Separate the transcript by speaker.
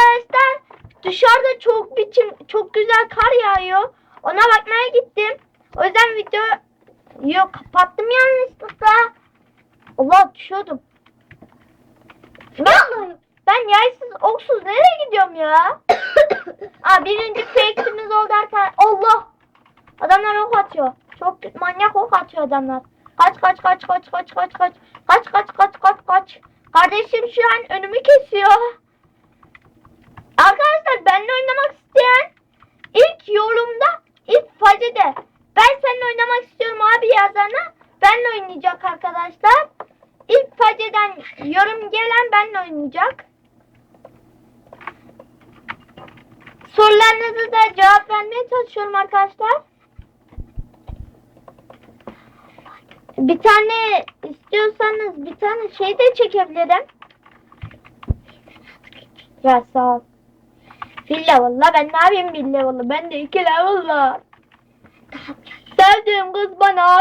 Speaker 1: arkadaşlar dışarıda çok biçim çok güzel kar yağıyor. Ona bakmaya gittim. O yüzden video yok kapattım yanlışlıkla. Allah düşüyordum. Ben, ben yaysız oksuz nereye gidiyorum ya? Aa birinci fake'imiz oldu arkadaşlar. Allah! Adamlar ok atıyor. Çok manyak ok atıyor adamlar. Kaç kaç kaç kaç kaç kaç kaç. Kaç kaç kaç kaç kaç. Kardeşim şu an önümü kesiyor. Yazana benimle oynayacak arkadaşlar. İlk faceden yorum gelen benimle oynayacak. Sorularınızı da cevap vermeye çalışıyorum arkadaşlar. Bir tane istiyorsanız bir tane şey de çekebilirim. Ya sağ ol. Bir level'la ben ne yapayım bir level'la? Ben de iki level var. Sevdiğim kız bana